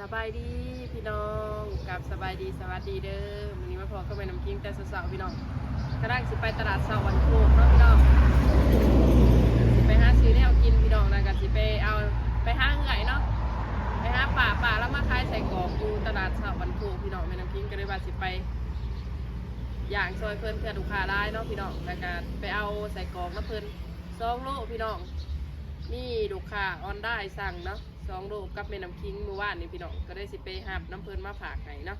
สบายดีพี่น้องกับสบายดีสวัสดีเด้อวันนี้มาพอก็ไปน้ำกิ้งแต่สาวๆพี่น้องกระด้างสิไปตลาดเสาร์วันโคกเนาะพี่น้องสิไปหาซื้อแนวกินพี่น้องนะกันสิไปเอาไปห้างไงเนาะไปหาป่าป่าแล้วมาขายใส่กรอกอยู่ตลาดเสาร์วันโคกพี่น้องแม่น้ำกิ้งก็เลยว่าสิไปอย่างซอยเพิ่นเพื่อลูกค้าได้เนาะพี่น้องแล้วก็ไปเอาใส่กรอกแล้วเพิ่นสองโลพี่น้องนี่ลูกค้าออนได้สั่งเนาะ สองโลกับแม่น้ำคิงเมื่อวานนี่พี่น้องก็ได้สิไปหับน้ำเพิ่นมาฝากให้เนาะ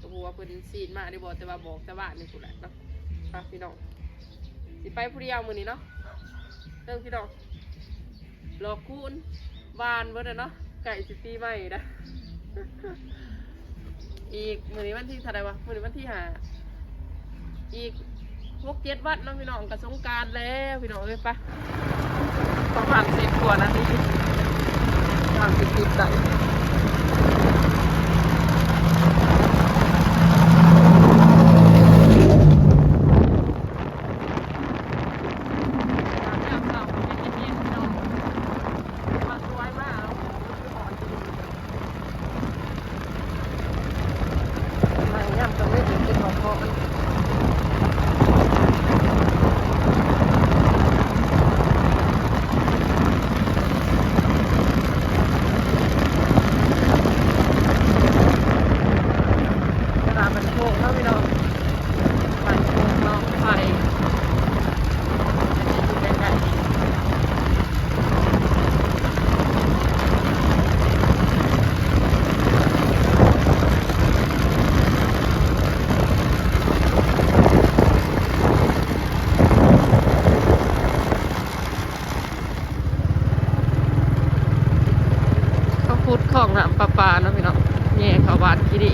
ก็บอกว่าเพิ่นซีดมาได้บอกแต่ว่าบอกแต่ว่านี่กูแหละเนาะอะพี่น้องสิไปผู้เดียวมื้อนี้เนาะเริ่มพี่น้องรอคูณบานเบิดแล้วเนาะไก่สิปีใหม่นะอีกมื้อนี้วันที่เท่าไหร่วะมื้อนี้วันที่ห้าอีกหกเจ็ดวันเนาะพี่น้องกับสงการแล้วพี่น้องเอ้ยไปประมาณสิบกว่านาที ทางสิบสิบได้ย่ำตรงนี้ถึงจะบอกพ่อมัน ตลาดมันโคกเนาะพี่น้องมันโคกน้องไฟอยู่ใกล้ๆเขาพูดของน้ำประปาเนาะพี่น้องแย่เขาบาดกี่ดิ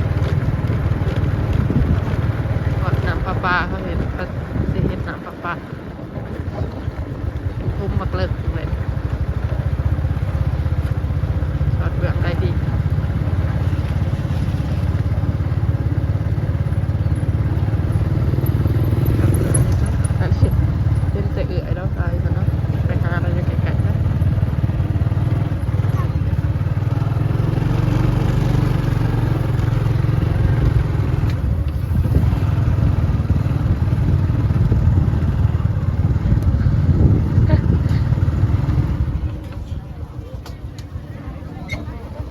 ก่อนน้ำประปาเขาเห็นก็สิเห็นน้ำประปา มักเลิกเลยสอดเบืองได้ดีอันนี้เป็นแต่เอื่อยแล้วไปกันเนาะไปหาอะไรอยู่ไกลๆนะ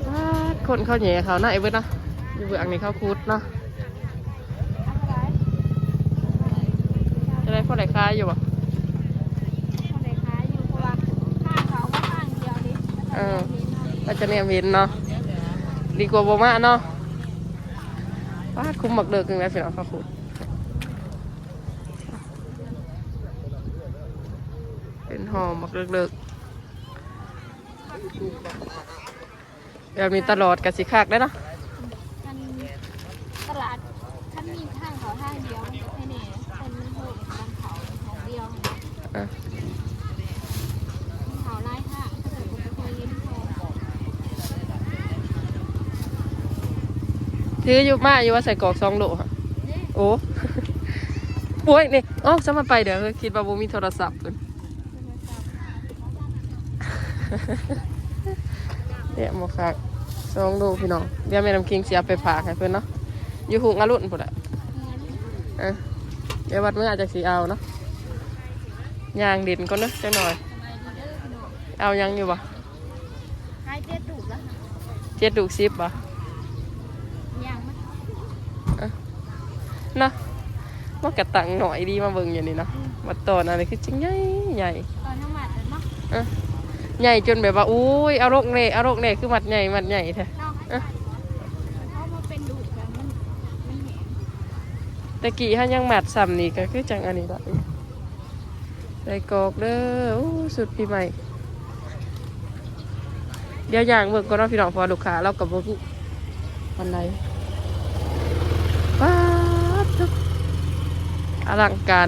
ว้าดค นเขาแหนีย่เขาหน้าไอ้เบิดเนะอยู่เบื้องนี่เขาวคูดเนาะจะได้พอได้คาอยู่บ่เออก็จะเนี่ยเห็นเนาะดีกว่าบ่มาเนาะว้าคุ้มหมักเลิกกันแล้วพี่น้องเขาคูดเป็นหอมหมักเลิกเลิก แบบนี้ตลอดกับสิคักได้เนาะตลาดท่านมีทางเขาทางเดียวแค่นี้เป็นมันโหดบางเขาของเดียวอะเขาไล่ทางถ้าเกิดคุณเคยเลี้ยงแพถืออยู่มาอยู่ว่าใส่กรอกสองโลค่ะโอ้ป่วยนี่อ๋อสมาไปเดี๋ยวคิดว่าบ่มีโทรศัพท์เพิ่น เนี่ยหมอคักสองโลพี่น้องเดี๋ยวแม่น้ำคิงสิเอาไปฝากให้เพิ่นเนาะอยู่หุงอรุณพุ่นแหละเออเดี๋ยววัดเมื่ออาจจะสิเอาเนาะย่างดินก่อนเนาะจังหน่อย เอายังอยู่บ่ให้เตี้ยถูกแล้วเจ็ดดูกซิบบ่ยังมั้ยเนาะมันกระตังหน่อยดีมาเบิ่งอย่างนี้เนาะมาตอนอะไรคือจริงใหญ่ใหญ่ตอนทั้งหมัดเนาะเออ ใหญ่จนแบบว่าอุ้ยเอารกเน่เอารกเน่คือมัดใหญ่มัดใหญ่แท้นอกให้เขามาเป็นดูดกันมันมันแหงตะกี้ฮะยังมัดซ้ำนี่ก็คือจังอันนี้ละใส่กรอกเด้ออู้สุดปีใหม่ เดี๋ยวอย่างเบิ่งก็เนาะพี่น้องเพอลูกค้าเรากับบ่รู้อันใดป้าดทุกอลังการ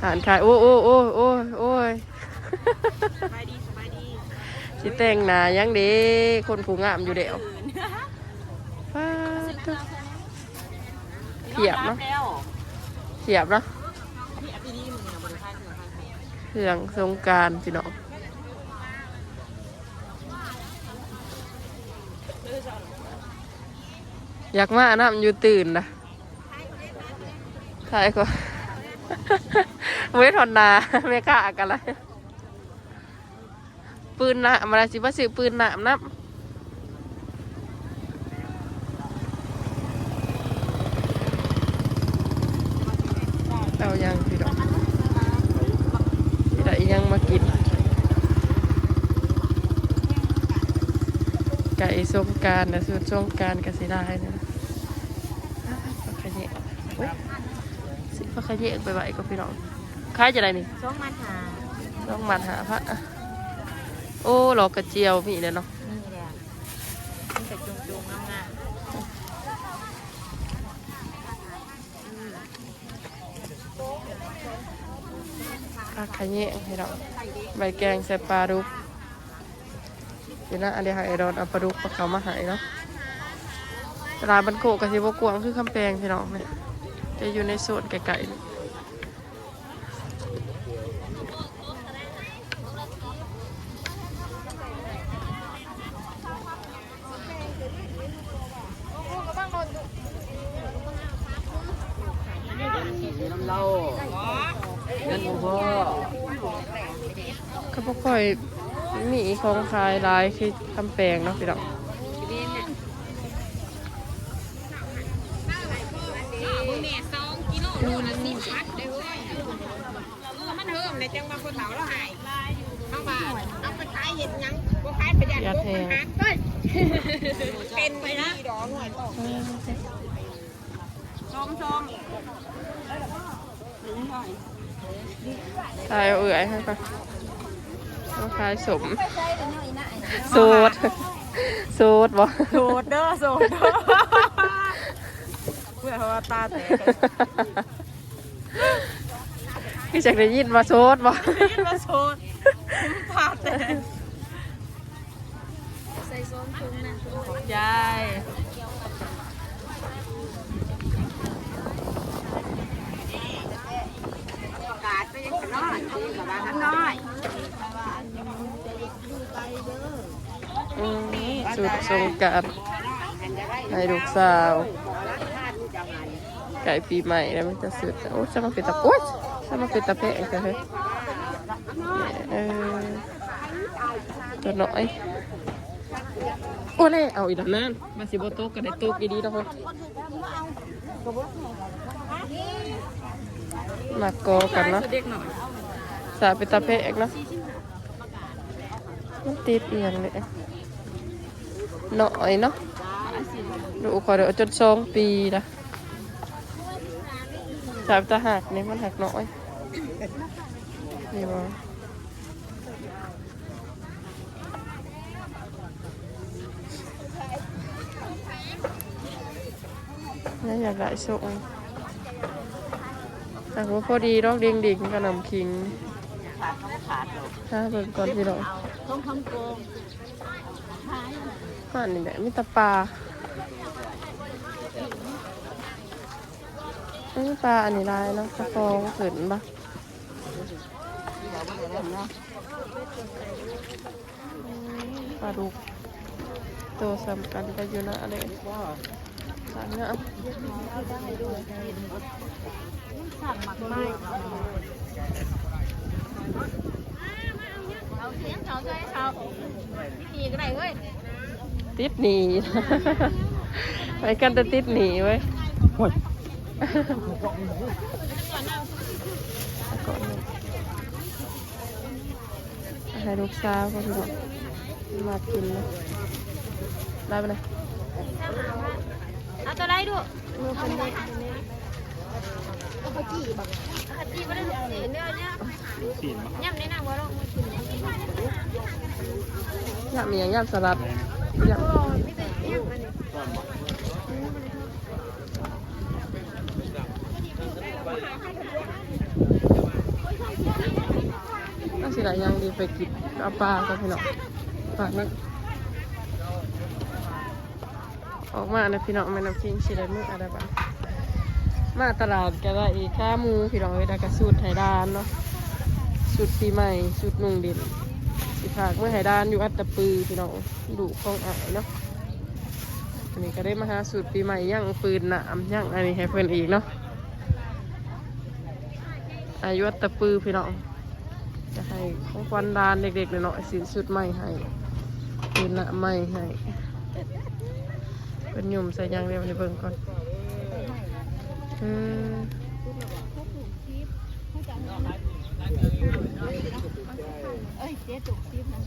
อาหารขายโอ้โอ้โอ้โอ้โอ้ย สบายดีสบายดีสิแต่งหนายังเด้คนผู้งามอยู่เดียวป้าดทุกเทียบเนอะแล้วเสียบเนาะนี่อันนี้มึงเนี่ยบริการเครื่องพันเครื่องสงกรารพี่น้องอยากมาน้ำอยู่ตื่นนะใช่ก็ เวทอนนาไม่กล้ากันเลย ปืนหนะมาสิว่าสิปืนหนามนับเอายังพี่ดอกพี่ดอกยังมากิน ไก่ส้มการนะสูตรส้มการกสิได้นะฟักขะเยะเว้ยสิฟักขะเยะไปไหวก็พี่น้องคล้ายจะไรนี่ช่องมาหาต้องมันหาพระอะ โอ้หลอกกระเจียวมีเลยเนาะนี่แหละมันจะจุงจุงๆงามฟักขะเยะพี่น้องใบแกงใส่ปลาดุกเดี๋ยวนะอันเดียวให้ไอดอนเอาปลาดุกปลาเขามาหายเนาะตลาดบันโกะกับสิบกวางคือคำแปลงพี่น้องเนี่ยจะอยู่ในส่วนไก่ๆนี่ น้ำเหล้าเงินหลวงพ่อ เขาบ่ค่อยมีของขายหลายคือคำแปลงเนาะพี่น้องดูนะสิพัดเด้อเว้ยเออมันเฮิมในจังหวะคนเฒ่าแล้วหายเอาบาทเอาไปขายเห็ดหยังบ่ขายไปยันยัดพวกแทมันงหักเฮ้ยเป็นไปนะดอกหน่วยตกส้มส้มตายเอาเอื่อยให้ปะ เอาขายสมใช่เลยเนาะอีน่ะโซดโซดบ่โสดเด้อโสดเด้อเพื่อเขาว่าตาแตกพี่จักได้ยินมาโซดบ่ยินว่าโสดตาแตกใส่ส้มถุงนะยายกาดไปยังขน้อยดีกว่าบ้านขน้อย อืม สุดสงกรารให้ลูกสาว ไก่ปีใหม่แล้วมันจะสุดโอ้จะมาเป็นตะโอ๊ยจะมาเป็นตะแพงกันเลยเออตัวน้อยโอ้เล่เอาอีกแล้วนั่นมาสิบโต๊ะกันได้โต๊ะดีๆนะคนมากอกันเนาะสาเป็นตะเพกเนาะมันติดเอียงเลย หน่อยเนาะดูขอเดี๋ยวจนสองปีนะสามตาหักนี่มันหักน้อยนี่มานี่อยากได้ส่งแต่ว่าพอดีรอกดิ่งดิ่งๆกับน้ำคิงถ้าเบิ่งก่อนพี่น้องต้องทำโกง ห่านนี่แหละมีแตะปลาอันนี้ปลาอันนี้ลายเนาะกระฟองขืนปะปลาดุกตัวสำคัญไปอยู่นะอะไรสามเนาะสั่งหมักไม้เอาเสียงเขาใส่เขาดีก็ได้เว้ย ติดหนีไปกันแต่ติดหนีไว้ยโอ้ยก่อนเลยให้ลูกสาวก็พี่น้องมากินนะได้ไหมนะเอาตัวไรดูมือคนเด็กเอาไปจีบเอาจีบไม่ได้ลูกเสียเนื้อเนี่ยย่ำในหนังว่าลองมากินยำมีอย่างยำสลัดยโอ้ไม่เป็นย่ำมันนี่ำน่าสิได้ยังดีไปกินเอาปลาก็พี่น้องปลานักออกมานะพี่น้องแม่น้ำคิงสิได้มืออะไรบ้างมาตลาดก็ได้อีกข้ามูพี่น้องเวลากระสูตรไทยดานเนาะสูตรปีใหม่สูตรนุ่งดิน ฝากเมื่อไทยดานอยู่อัตตปือพี่น้องดูของอายเนาะอันนี้ก็ได้มาหาสูตรปีใหม่ย่างปืนหนามย่างอันนี้ให้เพื่อนอีกเนาะอายุวัตตปือพี่น้องจะให้ของควันดานเด็กๆหน่อยสินสุดใหม่ให้ปืนหนามใหม่ให้เป็นหยุ่มใส่ยางเดียวในเบิ่งก่อนอืม เอ้ยเจ๊จุกซิปนะ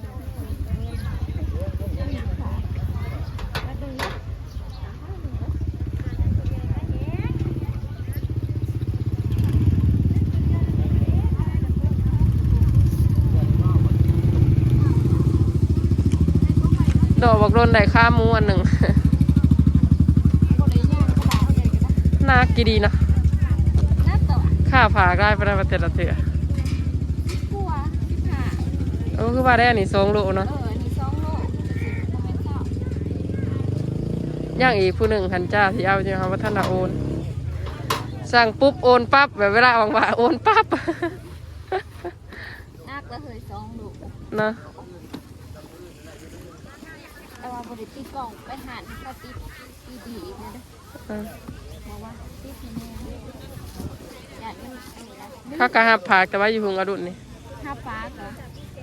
ดอกบอกโดนได้ค่าหมูอันหนึ่งน่ากินดีนะน่าต่อค่าผ่าได้ไปได้ประเทศละเถื่อกลัวที่ผ่าเออคือว่าได้อันนี้สองโลเอเนาะอนี่สองโลกบ่แม่นเจ้าย่างอีกผู้หนึ่งหันจ้าที่เอาจะทำวัฒนาโอน สั่งปุ๊บโอนปั๊บแบบเวลาออกมาโอนปั๊บนักแล้วเฮ้ยสองลูกนะแต่ว่าบริติดกล่องไปหันก็ติดดีๆนะเด้อเออเพราะว่าติดแน่ๆอยากมันอันนี้นะข้ากระหับผากแต่ว่าอยู่หุงอรุณนี่ถ้าฟ้าก็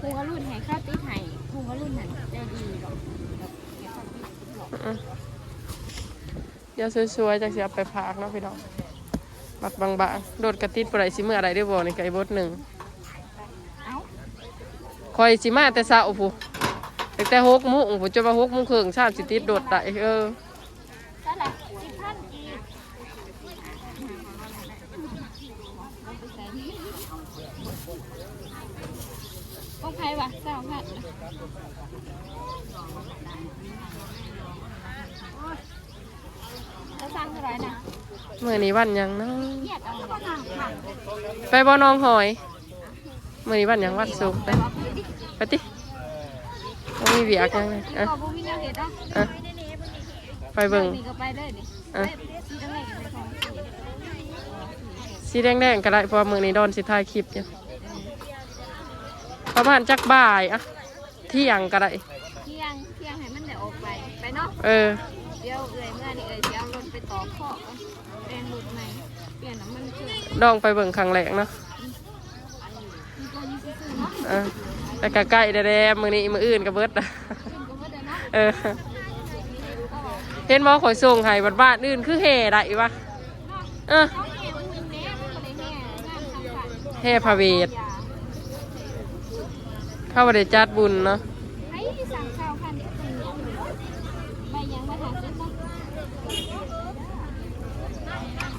ครูก็รุ่นให้ข้าวติดให้ครูก็รุ่นหันใจดีหรอกแบบเก็บความติดหรอกอืมเดี๋ยวสวยๆจากเสียไปผากเนาะพี่น้องบักบางๆโดดกระติดปไรสิเมื่ออะไรได้บอกในไก่บดหนึ่งเอ้าคอยสิมาแต่เช้าผู้ตั้งแต่หกโมงผู้จะมาหกโมงครึ่งชาติสิติดโดดได้เออ เท่าไหร่สิบพัน กีบก็ใครวะเจ้าพันแล้วสร้างเท่าไหร่นะเมื่อนี้วันหยังเนาะเกียดเอาเลยไปบ่อน้องหอยเมื่อนี้วันหยังวันศุกร์ไปไปว่าพี่ดิไปติบ่มีเวียกหยังเลยก็อะบุมีแนวเห็ดอะอะไปเบิ่ง นี่ก็ไปเลยดิ อะสีตั้งแต่ไปสองสีสีแดงๆก็ได้เพราะว่ามื้อนี้ดอนสิถ่ายคลิปอยู่ประมาณจักบ่ายอะเที่ยงก็ได้เที่ยงเที่ยงให้มันได้ออกไปไปเนาะเออเดี๋ยวเอ่ยเมื่อนี่เอ่ยจะเอารถไปต่อข้อก่อนเปลี่ยนรถใหม่เปลี่ยนน้ำมันเครื่องดองไปเบิ่งครั้งแรกเนาะมีตัวนี้ซื้อๆเนาะเออแต่ก็ใกล้แด้ๆมื้อนี้มื้ออื่นก็เบิดขึ้นก็ว่าเดี๋ยวเนาะเออ เห็นบ่ข่อยส่งให้บัดบ้านอื่นคือแห่ได้วะเออแห่พระเวทเข้าบ่ได้จัดบุญเนาะ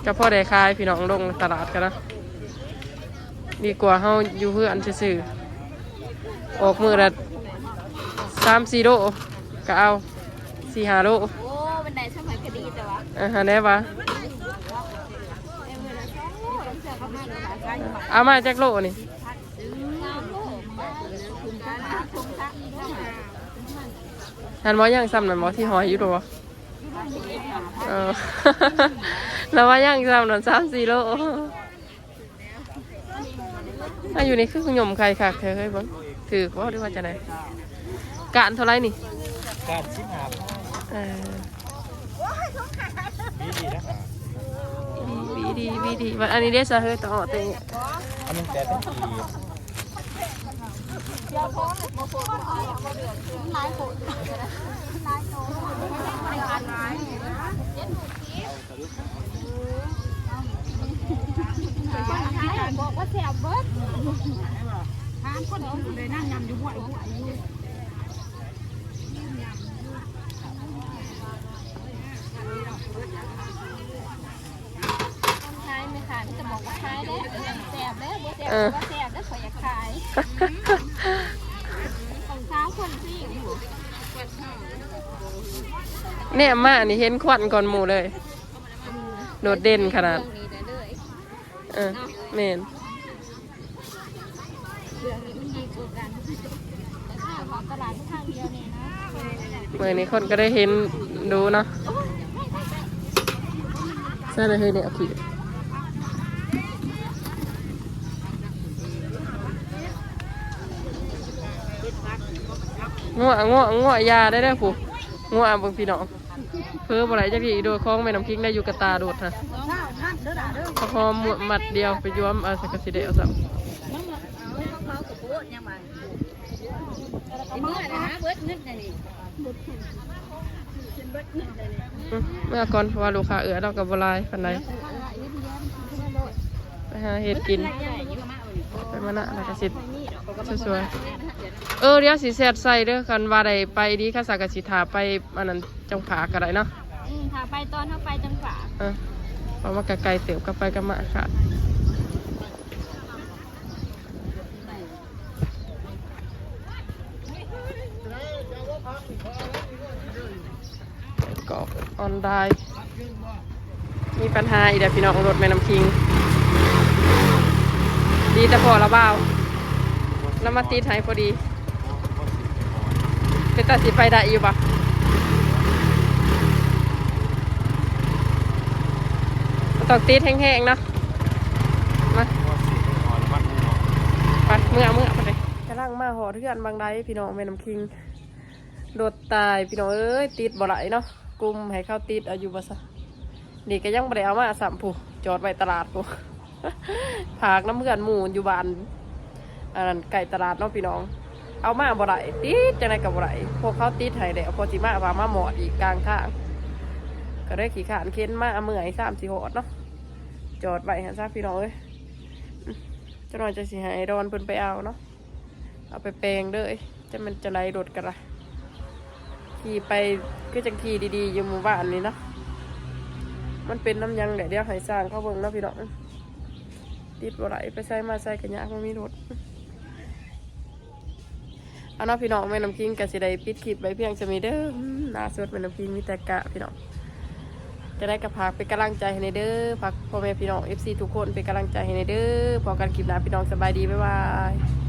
ก็พ่อได้ขายพี่น้องลงตลาดกันนะดีกว่าเฮาอยู่เพื่อนซื่อออกมือละสามสี่โลก็เอาสี่ห้าโล อ่าฮะแน่ปะเอ็มเวลาสองโลผมเจอประมาณเวลาใกล้บ่ายเอามาจากโลนี่สามโลคุณตาคุณตาอีกแล้วหันว่ายังซ้ำนั่นบ่ที่หอยอยู่ตัวเออแล้วว่ายังซ้ำนั่นสามสี่โลอาอยู่นี่คือขยมใครค่ะเคยเคยบ้างถือว่าหรือว่าจะไหนการเท่าไรนี่การชิมหาเออดีดีนะคะ วีดีวีดีวันอันนี้ได้สะเฮ้ยต่อเตงอันนึงแต่ต้องดีบอกว่าแสบเบิดทานคนอื่นเลยนั่งยำอยู่บ่อยบ่อยอยู่ ขายไม่ขายจะบอกว่าขายแล้วแสบ แล้วบ่แสบว่าแสบแล้วขอยอยากขายของเช้าคนที่อยู่เนี่ยมานี่เห็นควันก่อนหมู่เลย โดดเด่นขนาดเรื่องนี้ได้เลยเออเมนเรื่องนี้มันดีกว่ากันแต่ถ้าของตลาดทางเดียวเนี่ยนะเมื่อนี้คนก็ได้เห็นดูเนาะใช่เลยเฮ้ยเนี่ยพี่ง่วง ง่วงง่วยาได้ได้ผู้ง่วเบางพี่น้องเพิ่มอะไรจะพี่โดยคล้องแม่น้ำคิงได้อยู่กระตาโดดฮะพอหอมมัดเดียวไปย้อมเอาสักกะสิเดเอาสักเมื่อนะเบิดนึกนี่อืมเมื่อก่อนเพราะว่าลูกค้าเอือเรากับบหลายปันใดไปหาเห็ดกิน ไปมานะแล้วก็สิสวยๆเออเดี๋ยวสิแซดใส่เด้อกันว่าได้ไปดีข้าสากสิทาไปอันนั้นจังผาก็ได้เนาะอืมถ้าไปตอนเฮาไปจังฝาเออเพราะว่าไกลๆเตี๋ยวก็ไปก็มาค่ะกรอกออนไลน์มีปัญหาอีกเดี๋ยวพี่น้องรถแม่น้ำคิง ดีแต่พอละเบาแล้วมาตีไทยพอดี เป็นตัดสิไปได้อยู่ปะตองตีแห้งๆเนาะมาไปเมื่อเมื่อไปเลยกำลังมาหอเทือนบางไดพี่น้องแม่น้ำคิง โดดตายพี่น้องเอ้ยติดบ่ไหลเนาะกลุ่มให้เข้าติดอายุบ่ซะนี่ก็ยังบ่ได้เอามาสามผูจอดไว้ตลาดผู ผากน้ำเพื่อนหมูอยู่บ้านอันนั้นไก่ตลาดเนาะพี่น้อง เอามาบ่ไหลติดจังไดกับบ่ไหลพวกเขาติดให้เดี๋ยวพอจิมาว่ามาหมอดอีกกลางทางก็ได้ขี่ขานเค้นมาเมื่อยสามสี่หอดเนาะจอดไว้หันซะพี่น้องเอ้ยอืมเจะหน่อยจะสิหายดอนเพิ่นไปเอาเนาะเอาไปแปลงเด้อจะมันจะไรรถกันละขี่ไปก็จังขี่ดีๆอยู่หมู่บ้านนี่เนาะมันเป็นน้ำยังเดี๋ยวเดี๋ยวให้สร้างเข้าเบิ่งเนาะพี่น้อง ติดบ่ไหลไปใส่มาใส่กันยากมันมีรถเอาเนาะพี่น้องแม่น้ำคิงกับสิได้ปิดคลิปไว้เพียงจะมีเด้อหน้าสุดแม่น้ำคิงมีแต่กะพี่น้องจะได้กับพักเป็นกำลังใจให้ในเด้อพักพ่อแม่พี่น้อง FC ทุกคนเป็นกำลังใจให้ในเด้อพอกันคลิปหน้าพี่น้องสบายดีบ๊ายบาย